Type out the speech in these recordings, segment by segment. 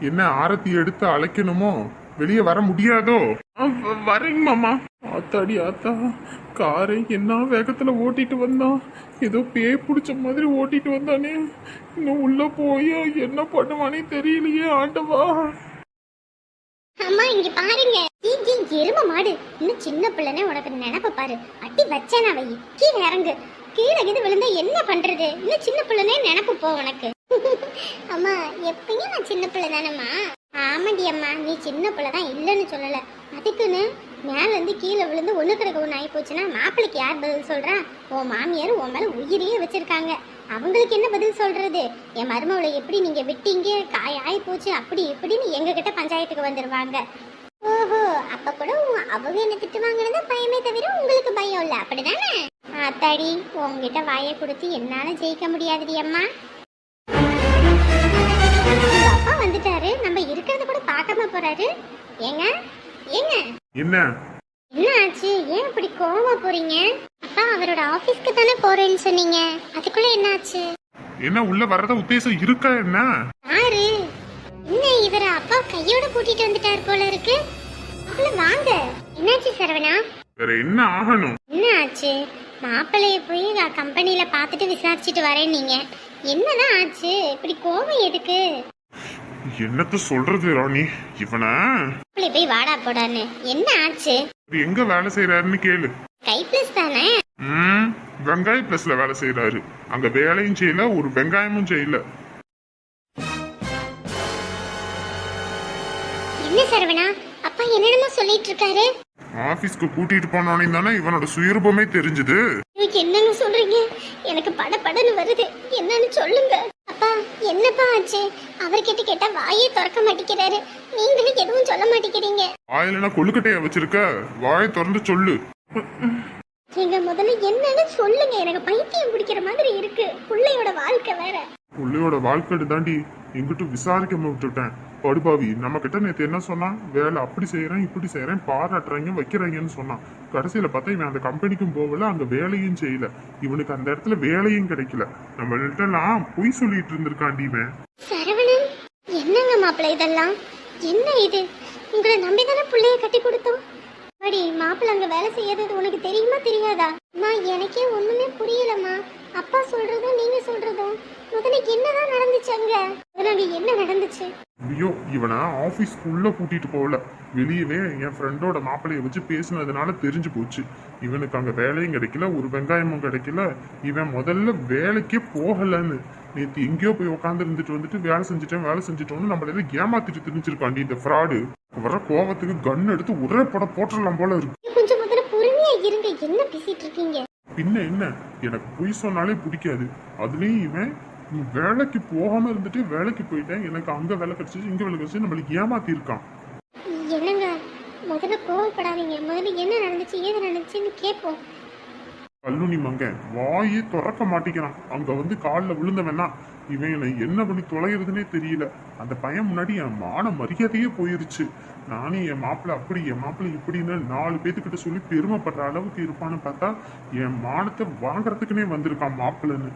என்ன ஆரத்தி எடுத்து அழைக்கணுமோ? வெளியே வர முடியாதோ? வரேங்க மாமா. ஆத்தாடி ஆத்தா. காரை என்ன வேகத்துல ஓட்டிட்டு வந்தான் ஏதோ பேய் பிடிச்ச மாதிரி ஓட்டிட்டு வந்தானே. இன்னும் உள்ள போய் என்ன பண்ணுவானே தெரியலையே ஆண்டவா. அம்மா இங்க பாருங்க. ஈ, எரும மாடு. இன்னும் சின்ன பிள்ளைனே உனக்கு நினப்ப பாரு. அட்டி வச்சேனா வை. கீழே இறங்கு. கீழே இது விழுந்தா என்ன பண்றது? இன்னும் சின்ன பிள்ளைனே நினப்பு போ உனக்கு. அம்மா எப்பயும் நான் சின்ன பிள்ளை தானம்மா ஆமாடி அம்மா நீ சின்ன பிள்ளை தான் இல்லைன்னு சொல்லலை. அதுக்குன்னு மேலேருந்து கீழே விழுந்து ஒண்ணு கிடக்க ஒண்ணு ஆகி போச்சுன்னா மாப்பிள்ளைக்கு யார் பதில் சொல்றா? உன் மாமியார் உன் மேல உயிரியே வச்சிருக்காங்க. அவங்களுக்கு என்ன பதில் சொல்றது? என் மருமவளை எப்படி நீங்க விட்டீங்க? காய ஆகி போச்சு அப்படி இப்படின்னு எங்க கிட்ட பஞ்சாயத்துக்கு வந்துடுவாங்க ஓஹோ அப்ப கூட அவங்க என்ன திட்டுவாங்கன்னு பயமே தவிர உங்களுக்கு பயம் இல்ல. அப்படிதானே? அத்தாடி உங்ககிட்ட வாயை கொடுத்து என்னால ஜெயிக்க முடியாதுடி அம்மா. அப்பா வந்துட்டாரு. நம்ம இருக்கிறத கூட பார்க்காம போறாரு. ஏங்க? ஏங்க? என்ன? என்ன ஆச்சு? ஏன் இப்படி கோவமா போறீங்க? அப்பா அவரோட ஆபீஸ்க்கு தானே போறேன்னு சொன்னீங்க. அதுக்குள்ள என்ன ஆச்சு? என்ன உள்ள வர்றத உத்தேசம் இருக்கா என்ன? யாரு? என்ன இவர அப்பா கையோட கூட்டிட்டு வந்துட்டார் போல இருக்கு? அவள வாங்க. என்னாச்சு சரவணா? வேற என்ன ஆகணும்? என்ன ஆச்சு? மாப்பிள்ளைய போய் கம்பெனில பார்த்துட்டு விசாரிச்சுட்டு வரேன் நீங்க என்னதான் ஆச்சு? இப்படி கோவம் எதுக்கு? என்னத்த சொல்றது ராணி? இவன? மாப்பிள்ளை போய் வாடா போடான்னு. என்ன ஆச்சு? இவர் எங்க வேலை செய்யறாருன்னு கேளு. கை பிளஸ் தானே? ம் வெங்காய பிளஸ்ல வேலை செய்யறாரு அங்க வேலையும் செய்யல ஒரு வெங்காயமும் செய்யல. என்ன சரவணா? அப்பா என்னென்னமோ சொல்லிட்டு இருக்காரு. ஆபீஸ்க்கு கூட்டிட்டு போனோனே தானே இவனோட சுயரூபமே தெரிஞ்சது. என்னங்க சொல்றீங்க? எனக்கு பட படன்னு வருது. என்னன்னு சொல்லுங்க. அப்பா என்னப்பா ஆச்சு? அவர்கிட்ட கேட்டா வாயே திறக்க மாட்டேங்கிறாரு. நீங்களும் எதுவும் சொல்ல மாட்டேங்கிறீங்க. வாயிலனா கொழுக்கட்டைய வச்சிருக்க? வாயை திறந்து சொல்லு. நீங்க முதல்ல என்னன்னு சொல்லுங்க. எனக்கு பைத்தியம் பிடிக்கிற மாதிரி இருக்கு. பிள்ளையோட வாழ்க்கை வேற. புள்ளையோட வாழ்க்கை தாண்டி எங்கிட்ட விசாரிக்காம விட்டுட்டேன். படுபாவி நம்ம கிட்ட நேற்று என்ன சொன்னான்? வேலை அப்படி செய்கிறேன் இப்படி செய்கிறேன் பாராட்டுறீங்க வைக்கிறாங்கன்னு சொன்னான். கடைசியில் பார்த்தா இவன் அந்த கம்பெனிக்கும் போகல அந்த வேலையும் செய்யல. இவனுக்கு அந்த இடத்துல வேலையும் கிடைக்கல. நம்மள்கிட்டலாம் பொய் சொல்லிட்டு இருந்திருக்காண்டி இவன். சரவணன் என்னங்க மாப்பிள்ள இதெல்லாம்? என்ன இது? உங்களை நம்பி தானே பிள்ளைய கட்டி கொடுத்தோம்? அடி மாப்பிள்ள அங்கே வேலை செய்யறது உனக்கு தெரியுமா தெரியாதா? நான் எனக்கே ஒன்றுமே புரியலம்மா. அப்பா சொல்றதும் நீங்க சொல்றதும் முதல்ல என்னதான் நடந்துச்சு அங்க? அங்க என்ன நடந்துச்சு? ஐயோ இவனை ஆபீஸ்க்குள்ள கூட்டிட்டு போகல. வெளியவே என் ஃப்ரெண்டோட மாப்பிள்ளைய வச்சு பேசினதுனால தெரிஞ்சு போச்சு. இவனுக்கு அங்க வேலையும் கிடைக்கல ஒரு வெங்காயமும் கிடைக்கல. இவன் முதல்ல வேலைக்கே போகலன்னு. நேத்து எங்கேயோ போய் உட்காந்து இருந்துட்டு வந்துட்டு வேலை செஞ்சுட்டேன் வேலை செஞ்சுட்டோன்னு நம்மள ஏமாத்திட்டு தெரிஞ்சிருக்காண்டி இந்த ஃப்ராடு வர கோவத்துக்கு கன் எடுத்து ஒரே படம் போட்டுடலாம் போல இருக்கு. கொஞ்சம் முதல்ல பொறுமையா இருங்க. என்ன பேசிட்டு இருக்கீங்க? பின்ன என்ன? எனக்கு பொய் சொன்னாலே பிடிக்காது. அதுலயும் இவன் நீ வேலைக்கு போகாம இருந்துட்டு வேலைக்கு போயிட்டேன். எனக்கு அங்க வேலை கிடைச்சிச்சு இங்க வேலை கிடைச்சு நம்மளுக்கு ஏமாத்தி இருக்கான். என்னங்க? முதல்ல கோவப்படாதீங்க. முதல்ல என்ன நடந்துச்சு ஏது நடந்துச்சுன்னு கேட்போம் கல்லுனி மங்கன் வாயே திறக்க மாட்டேங்கிறான். அங்க வந்து காலில் விழுந்தவனா இவன் என்னை என்ன பண்ணி தொலைகிறதுனே தெரியல. அந்த பையன் முன்னாடி என் மான மரியாதையே போயிருச்சு. நானே என் மாப்பிள்ளை அப்படி என் மாப்பிள்ளை இப்படின்னு நாலு பேத்துக்கிட்ட சொல்லி பெருமைப்படுற அளவுக்கு இருப்பான்னு பார்த்தா என் மானத்தை வாங்குறதுக்குனே வந்திருக்கான் மாப்பிள்ளைன்னு.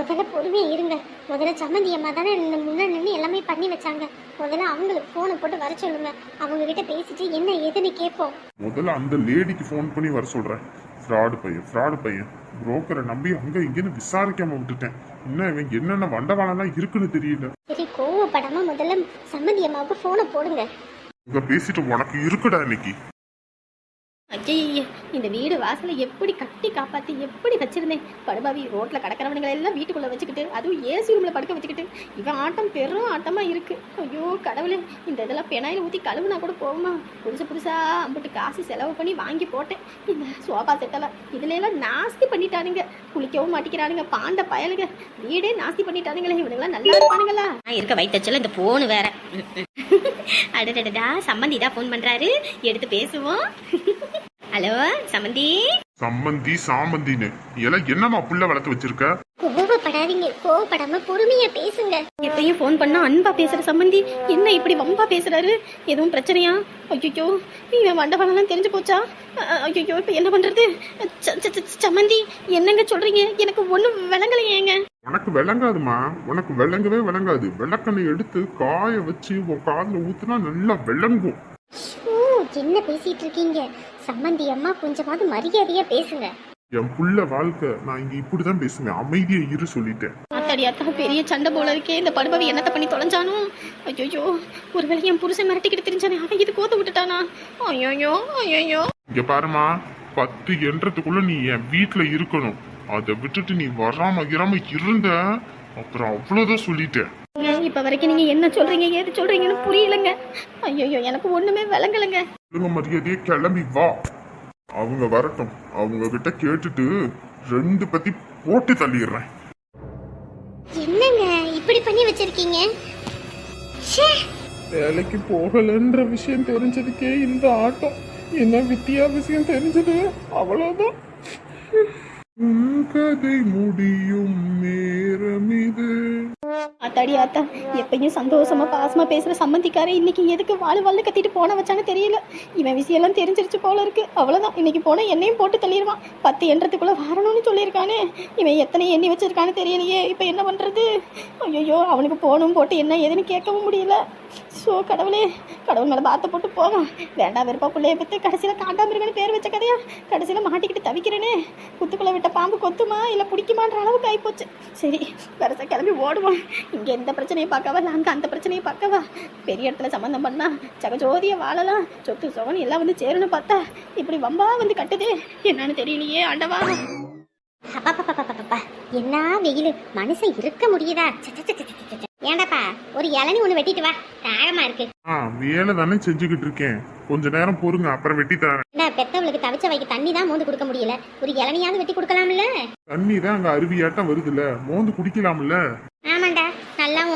முதல்ல பொறுமையா இருங்க. முதல்ல சம்மந்தி அம்மா தானே முன்னாடி நின்று எல்லாமே பண்ணி வச்சாங்க. முதல்ல அவங்களுக்கு ஃபோனை போட்டு வர சொல்லுங்க. அவங்க கிட்ட பேசிட்டு என்ன ஏதுன்னு கேட்போம் முதல்ல அந்த லேடிக்கு ஃபோன் பண்ணி வர சொல்றேன். ஃப்ராடு பையன் ஃப்ராடு பையன். புரோக்கரை நம்பி அங்க இங்கன்னு விசாரிக்காம விட்டுட்டேன். இன்னும் இவன் என்னென்ன வண்டவாளம்லாம் இருக்குன்னு தெரியல. சரி கோவப்படாம முதல்ல சம்மந்தி அம்மாவுக்கு ஃபோனை போடுங்க. இங்க பேசிட்டு உனக்கு இருக்குடா இன்னைக்கு. ஐயய்ய இந்த வீடு வாசலை எப்படி கட்டி காப்பாத்தி எப்படி வச்சிருந்தேன் படுபாவி ரோட்ல கடக்கிறவனுங்களை எல்லாம் வீட்டுக்குள்ள வச்சுக்கிட்டு அதுவும் ஏசி ரூம்ல படுக்க வச்சுக்கிட்டு இவன் ஆட்டம் பெரும் ஆட்டமா இருக்கு. ஐயோ கடவுளே இந்த இதெல்லாம் பெனாயில் ஊத்தி கழுவுனா கூட போகுமா புதுசு புதுசா அம்பிட்டு காசு செலவு பண்ணி வாங்கி போட்டேன். இந்த சோபா செட்டெல்லாம் இதுல எல்லாம் நாஸ்தி பண்ணிட்டானுங்க. குளிக்கவும் மாட்டிக்கிறானுங்க பாண்ட பயலுங்க. வீடே நாஸ்தி பண்ணிட்டானுங்களே இவனுங்களாம் நல்லா இருப்பானுங்களா? நான் இருக்க வயிற்றுச்சல இந்த போன் வேற. அடடடடா சம்மந்தி தான் ஃபோன் பண்றாரு. எடுத்து பேசுவோம். ஹலோ சம்மந்தி சம்மந்தி சாமந்தின்னு. எல்லாம் என்னம்மா புள்ள வளர்த்து வச்சிருக்க? கோவப்படாதீங்க கோவப்படாம பொறுமையா பேசுங்க. எப்பயும் ஃபோன் பண்ணா அன்பா பேசுற சம்பந்தி. என்ன இப்படி வம்பா பேசுறாரு? எதுவும் பிரச்சனையா? ஐயோ இவன் வண்டவாளம் தெரிஞ்சு போச்சா? ஐயோ இப்ப என்ன பண்றது? ச- ச- ச- சம்மந்தி என்னங்க சொல்றீங்க? எனக்கு ஒண்ணும் விளங்கலையேங்க. உனக்கு விளங்காதுமா? உனக்கு விளங்கவே விளங்காது. விளக்கெண்ணெய் எடுத்து காய வச்சு உன் காதுல ஊத்துனா நல்லா விளங்கும். என்ன பேசிட்டு இருக்கீங்க? சம்மந்தி அம்மா கொஞ்சமாவது மரியாதையா பேசுங்க. என் புள்ள வாழ்க்கை நான் இங்க இப்படிதான் பேசுவேன். அமைதியா இரு சொல்லிட்டேன். அத்தாடி அத்தா பெரிய சண்டை போல இருக்கே. இந்த படுபாவி என்னத்த பண்ணி தொலைஞ்சானோ? ஐயோ ஒருவேளை என் புருஷன் மிரட்டிக்கிட்டு தெரிஞ்சானே அவன் இது கோத்து விட்டுட்டானா? ஐயோ ஐயோ இங்க பாருமா பத்து என்றதுக்குள்ள நீ என் வீட்டுல இருக்கணும். அதை விட்டுட்டு நீ வராம இராம இருந்த. அப்புறம் அவ்வளவுதான் சொல்லிட்டேன். இப்ப வரைக்கும் நீங்க என்ன சொல்றீங்க ஏது சொல்றீங்கன்னு புரியலங்க. ஐயோ எனக்கு ஒண்ணுமே விளங்கலங்க. ஒழுங்க மரியாதையே கிளம்பி வா. அவங்க வரட்டும். அவங்க கிட்ட கேட்டுட்டு ரெண்டு பத்தி போட்டு தள்ளிடுறேன். என்னங்க இப்படி பண்ணி வச்சிருக்கீங்க? ச்சே. வேலைக்கு போகலன்ற விஷயம் தெரிஞ்சதுக்கே இந்த ஆட்டம் என்ன வித்தியா விஷயம் தெரிஞ்சது? அவ்வளவுதான். உன் கதை முடியும் நேரமிது. அத்தாடி ஆத்தா எப்பயும் சந்தோஷமா பாசமா பேசுற சம்மந்திக்காரன் இன்னைக்கு எதுக்கு வாழ் வாழு கத்திட்டு போன வச்சான்னு தெரியல. இவன் விஷயம்லாம் தெரிஞ்சிருச்சு போல இருக்கு. அவ்வளவுதான். இன்னைக்கு போன என்னையும் போட்டு தள்ளிடுவான் பத்து எண்ணத்துக்குள்ள வரணும்னு சொல்லியிருக்கானே. இவன் எத்தனை எண்ணி வச்சிருக்கான்னு தெரியலையே. இப்போ என்ன பண்றது? ஐயோ அவனுக்கு போனும் போட்டு என்ன ஏதுன்னு கேட்கவும் முடியல. ஸோ கடவுளே கடவுள் மேலே பாத்த போட்டு போவான். வேண்டாம் வெறுப்பா பிள்ளைய பற்றி கடைசியில் காண்டாமிருகன்னு பேர் வச்ச கதையா? கடைசியில் மாட்டிக்கிட்டு தவிக்கிறேனே. குத்துக்குள்ள விட்ட பாம்பு கொத்துமா? இல்லை பிடிக்குமான்ற அளவுக்கு ஆயிப்போச்சு. சரி வரச கிளம்பி ஓடுவான் இங்கே எந்த பிரச்சனையை பார்க்கவா? அங்கே அந்த பிரச்சனையை பார்க்கவா? பெரிய இடத்துல சம்மந்தம் பண்ணா ஜகஜோதிய வாழலாம். சொத்து சொகன் எல்லாம் வந்து சேருன்னு பார்த்தா இப்படி வம்பா வந்து கட்டுதே. என்னன்னு தெரியலையே ஆண்டவா. அப்பப்பப்பப்பப்பப்பா. என்ன வெயில்? மனுஷன் இருக்க முடியுதா. ஏன்டாப்பா ஒரு இளநி ஒண்ணு வெட்டிட்டு வா. தாழமா இருக்கு. ஆ வேலை தானே செஞ்சுக்கிட்டு இருக்கேன். கொஞ்ச நேரம் பொறுங்க அப்புறம் வெட்டி தரேன். என்ன பெத்தவளுக்கு தவிச்ச வைக்க தண்ணி தான் மோந்து கொடுக்க முடியல. ஒரு இளநியாவது வெட்டி கொடுக்கலாம்ல? தண்ணி தான் அங்க அருவியாட்டம் வருதுல்ல. மோந்து குடிக்கலாம்ல. நல்லா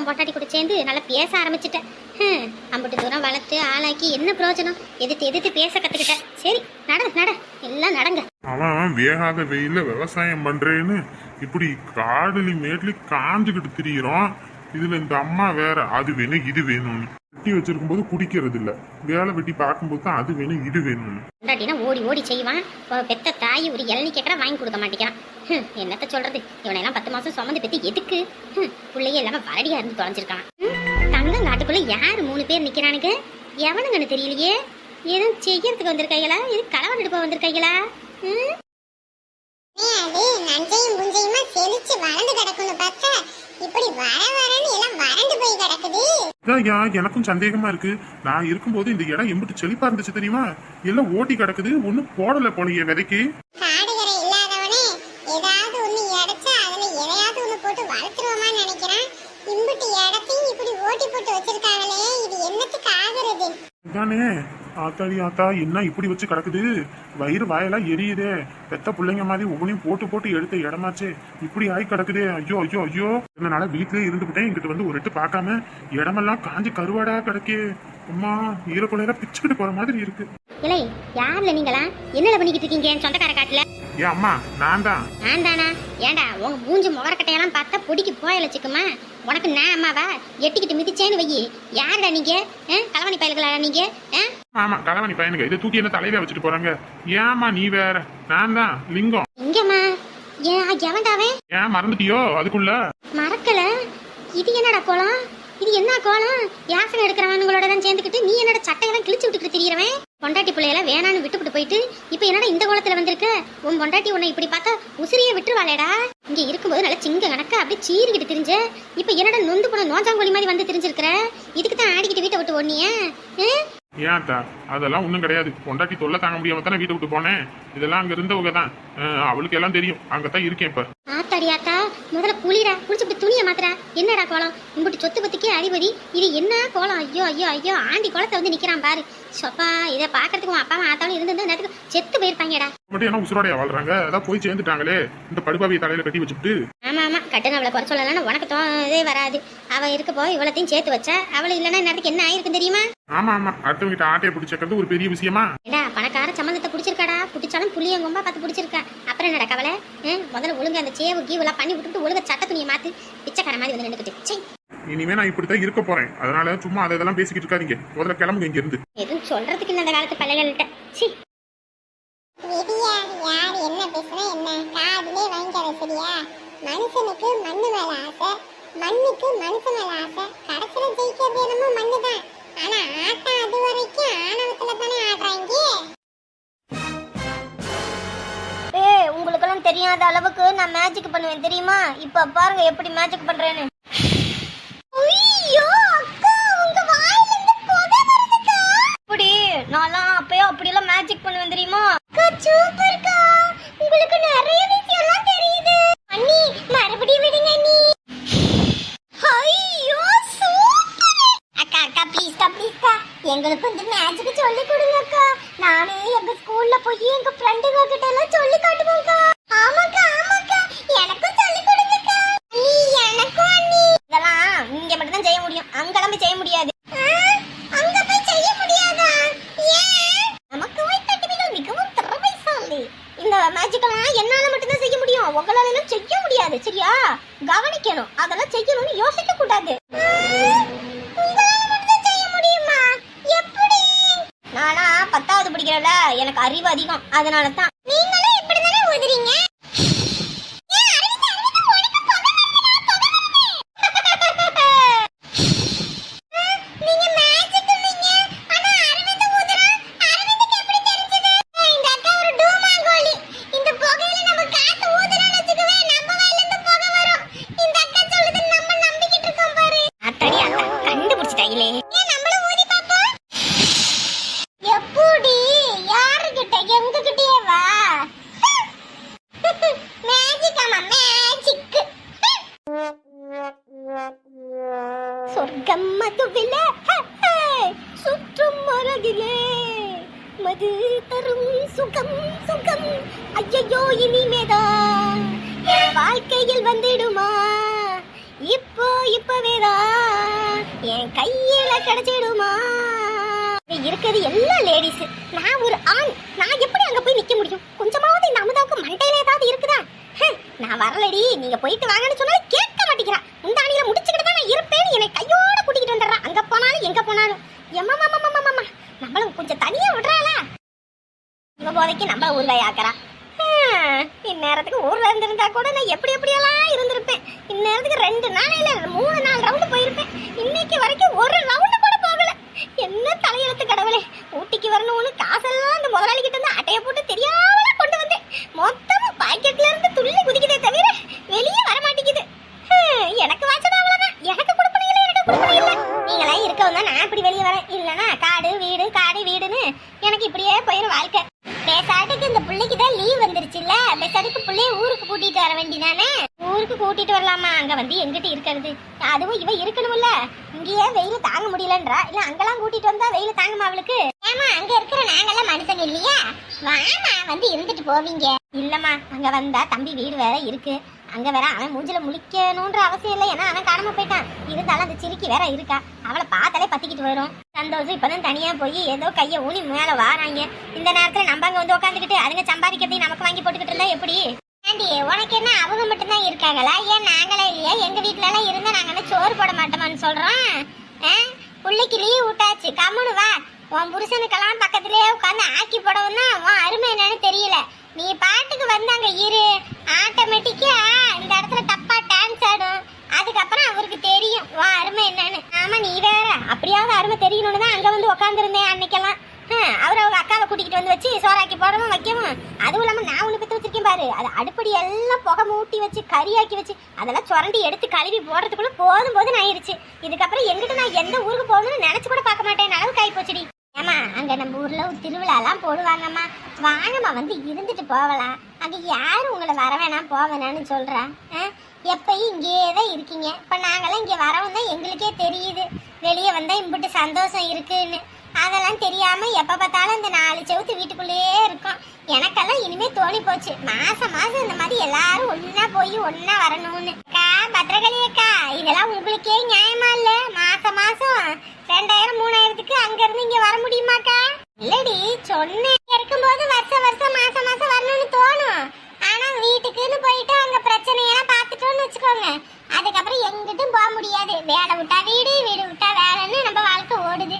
உன் பொட்டாட்டி கூட சேர்ந்து நல்லா பேச ஆரம்பிச்சிட்டேன். ஹம், அம்புட்டு தூரம் வளர்த்து ஆளாக்கி என்ன பிரயோஜனம்? எதிர்த்து எதிர்த்து பேச கற்றுக்கிட்டேன் சரி நட நட எல்லாம் நடங்க. அவன் வேகாத வெயில விவசாயம் பண்றேன்னு இப்படி காடுலி மேட்லி காஞ்சுக்கிட்டு திரியிறோம் இதுல இந்த அம்மா வேற அது வேணும் இது வேணும்னு. வெட்டி வச்சிருக்கும் போது குடிக்கிறது இல்ல வேலை வெட்டி பார்க்கும்போது தான் அது வேணும் இது வேணும்னு. பொண்டாட்டினா ஓடி ஓடி செய்வான். பெத்த தாய் ஒரு இளநி கேட்கறா வாங்கி கொடுக்க மாட்டேங்கிறான். என்னத்த சொல்றது? இவனையெல்லாம் பத்து மாசம் சுமந்து பெத்து எதுக்கு? ஹம், புள்ளையே வரடியா இருந்து தொலைஞ்சிருக்கான். தங்கம் காட்டுக்குள்ள யாரு மூணு பேர் நிக்கிறானுங்க? எவனுங்கன்னு தெரியலையே. எதுவும் செய்யறதுக்கு வந்திருக்காங்களா எதுவும் களவன் எடுப்ப வந்திருக்காங்களா அது நஞ்சையும் புஞ்சையுமா செழிச்சு வளர்ந்து கிடக்குன்னு பார்த்தா? இப்படி வர வரன்னு எல்லாம் வறண்டு போய் கிடக்குது. எனக்கும் சந்தேகமா இருக்கு. நான் இருக்கும்போது இந்த இடம் எம்பிட்டு செழிப்பா இருந்துச்சு தெரியுமா? எல்லாம் ஓட்டி கிடக்குது ஒன்னும் போடல போலயே விதைக்கு. காடுகரை இல்லாதவனே ஏதாவது ஒண்ணு இடைச்சா அதுல எதையாவது ஒண்ணு போட்டு வளர்த்துருவோமான்னு நினைக்கிறேன். இம்புட்டு இடத்தையும் இப்படி ஓட்டி போட்டு வச்சிருக்காங்களே இது என்னத்துக்கு ஆகுறது? தானே ஆத்தாடி ஆத்தா என்ன இப்படி வச்சு கிடக்குது? வயிறு வாயெல்லாம் எரியுதே. பெத்த பிள்ளைங்க மாதிரி ஒவ்வொன்றையும் போட்டு போட்டு எடுத்த இடமாச்சே. இப்படி ஆகி கிடக்குதே. ஐயோ ஐயோ ஐயோ. இதனால வீட்டிலே இருந்துகிட்டேன். இங்கிட்டு வந்து ஒரு எட்டு பார்க்காம இடமெல்லாம் காஞ்சி கருவாடா கிடக்கே. அம்மா ஈரக்குள்ளையில பிச்சுக்கிட்டு போற மாதிரி இருக்கு. இலை யார்ல நீங்களா? என்னல பண்ணிக்கிட்டு இருக்கீங்க சொந்தக்கார காட்டுல? ஏன் அம்மா நான் தான் நான் தானா? ஏண்டா உங்க மூஞ்சி முகரக்கட்டையெல்லாம் பார்த்தா பொடிக்கு போயல சிக்குமா? உனக்கு நான் அம்மாவா? எட்டிக்கிட்டு மிதிச்சேன்னு வையி. யாருடா நீங்க? ஆ? களவாணி பயல்களா நீங்க? ஆமா கலவாணி பையனுங்க இதை தூக்கி என்ன தலையில வச்சுட்டு போறாங்க? ஏமா நீ வேற? நான் தான். லிங்கம். இங்கம்மா ஏன் எவன்டாவே? ஏன் மறந்துட்டியோ அதுக்குள்ள? மறக்கல. இது என்னடா கோலம்? இது என்ன கோலம்? யாசனை எடுக்கிறவனுங்களோட தான் சேர்ந்துக்கிட்டு நீ என்னடா சட்டையெல்லாம் கிழிச்சு விட்டுக்கிட்டு தெரியறவன்? பொண்டாட்டி பிள்ளையெல்லாம் வேணான்னு விட்டுவிட்டு போயிட்டு இப்போ என்னடா இந்த கோலத்துல வந்திருக்க? உன் பொண்டாட்டி உன்னை இப்படி பார்த்தா உசிரியை விட்டுருவாளேடா? இங்க இருக்கும்போது நல்லா சிங்க கணக்கா அப்படியே சீறிக்கிட்டு திரிஞ்ச? இப்போ என்னடா நொந்து போன நோஞ்சாங்கோலி மாதிரி வந்து தெரிஞ்சிருக்கிற? இதுக்கு தான் ஆடிக்கிட்டு வீட்டை விட்டு ஓடனியா? ஏன் அத்தா அதெல்லாம் ஒன்றும் கிடையாது. பொண்டாட்டி தொல்லை தாங்க முடியாம தானே வீட்டை விட்டு போனேன். இதெல்லாம் அங்க இருந்தவங்க தான். அவளுக்கு எல்லாம் தெரியும். அங்கதான் இருக்கேன் இப்ப. ஆத்தாடியாக்கா முதல்ல குளிரா குளிச்சுட்டு துணியை மாத்துறா என்னடா கோலம்? இம்புட்டு சொத்து பத்துக்கே அதிபதி இது என்ன கோலம்? ஐயோ ஐயோ ஐயோ. ஆண்டி கோலத்தை வந்து நிக்கிறான் பாரு. சொப்பா இதை பாக்குறதுக்கு உன் அப்பாவும் ஆத்தாவும் இருந்திருந்தா நேரத்துக்கு செத்து போயிருப்பாங்கடா. மட்டும் என்ன உசுரோடையா வாழ்றாங்க? அதான் போய் சேர்ந்துட்டாங்களே. இந்த படுபாவியை தலையில கட்டி வச்சுட்டு ஆமா ஆமா. கட்டுன அவளை குறை சொல்லலாம் உனக்கு தோதே வராது. அவ இருக்கப்போ இவ்வளத்தையும் சேர்த்து வச்சா அவளை இல்லைன்னா நேரத்துக்கு என்ன ஆயிருக்கும் தெரியுமா? ஆமா ஆமா. அடுத்தவங்கிட்ட ஆட்டையை பிடிச்சக்கிறது ஒரு பெரிய விஷயமா? ஏடா பணக்கார சம்மந்தத்தை பிடிச்சிருக்காடா? பிடிச்சாலும் புளியங்கொம்பா பார்த்து பிடிச்சிருக்கா. அப்புறம் என்னடா கவலை? முதல்ல ஒழுங்கா அந்த சேவு கீவெல்லாம் பண்ணி விட்டுட்டு ஒழுங்கா சட்ட துணியை மாத்து பிச்சைக்கார மாதிரி வந்து நின்றுக்கிட்டு சை இனிமே நான் இப்படித்தான் இருக்க போறேன். அதனால சும்மா அதை இதெல்லாம் பேசிக்கிட்டு இருக்காதீங்க. முதல்ல கிளம்புங்க இங்க இருந்து எதுவும் சொல்றதுக்கு இல்லை அந்த காலத்து பிள்ளைகள்கிட்ட சி விடியா யார்? என்ன பேசுனா என்ன? காதுலே வாங்கிக்காத சரியா? மனுஷனுக்கு மண்ணு மேல ஆசை மண்ணுக்கு மனுஷ மேல ஆசை. கடைசியில ஜெயிக்கிறது என்னமோ மண்ணு தான் ஆனா ஆட்டம் அது வரைக்கும் ஆணவத்துல தானே ஆடுறாங்க ஏய் உங்களுக்கெல்லாம் தெரியாத அளவுக்கு நான் மேஜிக் பண்ணுவேன் தெரியுமா? இப்ப பாருங்க எப்படி மேஜிக் பண்றேன்னு ஐயோ அக்கா உங்க வாயில இருந்து புகை வருதுக்கா அப்படி நான்லாம் அப்பயோ அப்படி எல்லாம் மேஜிக் பண்ணுவேன் தெரியுமா அக்கா சூப்பர்க்கா உங்களுக்கு நிறைய விஷயம்லாம் தெரியுது அண்ணி மறுபடியும் விடுங்க அண்ணி ஐயோ சூப்பர் அக்கா அக்கா ப்ளீஸ்க்கா ப்ளீஸ்க்கா எங்களுக்கு வந்து மேஜிக் சொல்லி கொடுங்க அக்கா நானே எங்க ஸ்கூல்ல போய் எங்க ஃப்ரெண்டுங்க கிட்ட எல்லாம் சொல்லி காட்டுவோம்க்கா ஆமாக்கா ஆமாக்கா எனக்கும் சொல்லி கொடுங்கக்கா நீ எனக்கும் அண்ணி இதெல்லாம் இங்க மட்டும் தான் செய்ய முடியும் அங்கெல்லாம் போய் செய்ய முடியாது அங்க போய் செய்ய முடியாதா ஏன் நமக்கு வைத்தட்டுமிகள் மிகவும் திறமைசாலி இந்த மேஜிக் எல்லாம் என்னால மட்டும் தான் செய்ய முடியும் உங்களால எல்லாம் செய்ய முடியாது சரியா கவனிக்கணும் அதெல்லாம் செய்யணும்னு யோசிக்க கூடாது உங்களால மட்டும் செய்ய முடியுமா எப்படி நானா தெரியல எனக்கு அறிவு அதிகம். அதனால தான் வந்திடுமா? இப்போ இப்பவேதான் என் கையில கிடைச்சிடுமா? இருக்கிறது எல்லா லேடிஸ் நான் ஒரு ஆண். நான் எப்படி அங்க போய் நிக்க முடியும்? கொஞ்சமாவது இந்த அமுதாவுக்கு மண்டையில ஏதாவது இருக்குதா? நான் வரலடி. நீங்க போயிட்டு வாங்கன்னு சொன்னாலும் கேட்க மாட்டேங்கிறான் முந்தானியில முடிச்சுக்கிட்டு தான் நான் இருப்பேன்னு என்னை கையோட கூட்டிகிட்டு வந்துடுறா. அங்க போனாலும் எங்க போனாலும். எம்மா மாமா மாமா நம்மளும் கொஞ்சம் தனியா விடுறாளா? இவ போதைக்கு நம்ம ஊர்காய் ஆக்குறா இந்நேரத்துக்கு ஊர்ல இருந்திருந்தா கூட நான் எப்படி எப்படியெல்லாம் இருந்திருப்பேன்? இந்நேரத்துக்கு ரெண்டு நாளையில மூணு நாள் ஊருக்கு கூட்டிட்டு வரலாமா? அங்க வந்து எங்கிட்ட இருக்கிறது. அதுவும் இவ இருக்கணும்ல. இங்கேயே வெயில் தாங்க முடியலன்றா? இல்ல அங்கெல்லாம் கூட்டிட்டு வந்தா வெயில் தாங்குமா அவளுக்கு? ஏமா அங்க இருக்கிற நாங்கெல்லாம் மனுஷங்க இல்லையா? வாமா வந்து இருந்துட்டு போவீங்க. இல்லம்மா அங்க வந்தா தம்பி வீடு வேற இருக்கு. அங்க வேற அவன் மூஞ்சில முழிக்கணும்ன்ற அவசியம் இல்லை. ஏன்னா அவன் காணாம போயிட்டான். இருந்தாலும் அந்த சிரிக்கி வேற இருக்கா. அவளை பார்த்தாலே பத்திக்கிட்டு வரும் சந்தோஷம் இப்பதான் தனியா போய் ஏதோ கையை ஊனி மேல வாராங்க. இந்த நேரத்துல நம்ம அங்க வந்து உட்காந்துக்கிட்டு அதுங்க சம்பாதிக்கிறதையும் நமக்கு வாங்கி போட்டுக்கிட்டு இருந்தா எப்படி? ஆண்டி உனக்கு என்ன அவங்க மட்டும்தான் இருக்காங்களா? ஏன் நாங்களே இல்லையா? எங்க வீட்ல எல்லாம் இருந்தா நாங்க என்ன சோறு போட மாட்டோமான்னு சொல்றோம். ஆ? புள்ளைக்கு லீவ் விட்டாச்சு. கம்முனு வா. உன் புருஷனுக்கெல்லாம் பக்கத்துலயே உட்காந்து ஆக்கி போடவும்னா உன் அருமை என்னன்னு தெரியல. நீ பாட்டுக்கு வந்து அங்க இரு. ஆட்டோமேட்டிக்கா இந்த இடத்துல தப்பா டான்ஸ் ஆடும். அதுக்கப்புறம் அவருக்கு தெரியும் உன் அருமை என்னன்னு. ஆமா நீ வேற. அப்படியாவது அருமை தெரியணும்னு தான் அங்க வந்து உட்காந்துருந்தேன் அன்னைக்கெல்லாம். அவர் அவங்க அக்காவை கூட்டிகிட்டு வந்து வச்சு சோறாக்கி போடவும் வைக்கவும். அதுவும் இல்லாம நான் ஒண்ணு பத்து வச்சிருக்கேன் பாரு அது அடுப்படி எல்லாம் புகை மூட்டி வச்சு கறியாக்கி வச்சு அதெல்லாம் சுரண்டி எடுத்து கழுவி போடுறதுக்குள்ள போதும் போதும் ஆயிடுச்சு இதுக்கப்புறம் எங்கிட்ட நான் எந்த ஊருக்கு போகணும்னு நினைச்சு கூட பார்க்க மாட்டேன். அளவுக்கு ஆகி போச்சுடி. ஏமா அங்க நம்ம ஊர்ல ஒரு திருவிழாலாம் போடுவாங்கம்மா. வாங்கம்மா வந்து இருந்துட்டு போகலாம். அங்க யாரும் உங்களை வர வேணாம் போக வேணாம்னு சொல்றேன் எப்பயும் இங்கேயே தான் இருக்கீங்க. இப்ப நாங்களாம் இங்க வரவும் தான் எங்களுக்கே தெரியுது. வெளியே வந்தா இம்புட்டு சந்தோஷம் இருக்குன்னு. அதெல்லாம் தெரியாம எப்ப பார்த்தாலும் இந்த நாலு செவுத்து எனக்கெல்லாம் இனிமே தோணி போச்சு. மாசம் மாசம் இந்த மாதிரி எல்லாரும் ஒன்னா போய் ஒன்னா வரணும்னு. அக்கா பத்திரகாளி அக்கா இதெல்லாம் உங்களுக்கே நியாயமா இல்ல? மாசம் மாசம் ரெண்டாயிரம் மூணாயிரத்துக்கு அங்க இருந்து இங்க வர முடியுமாக்கா இல்லடி சொன்னேன் இருக்கும்போது வருஷம் வருஷம் மாசம் மாசம் வரணும்னு தோணும். ஆனா வீட்டுக்குன்னு போயிட்டு அங்க பிரச்சனையெல்லாம் பாத்துட்டோம்னு வச்சுக்கோங்க. அதுக்கப்புறம் எங்கிட்டும் போக முடியாது. வேலை விட்டா வீடு வீடு விட்டா வேலைன்னு நம்ம வாழ்க்கை ஓடுது.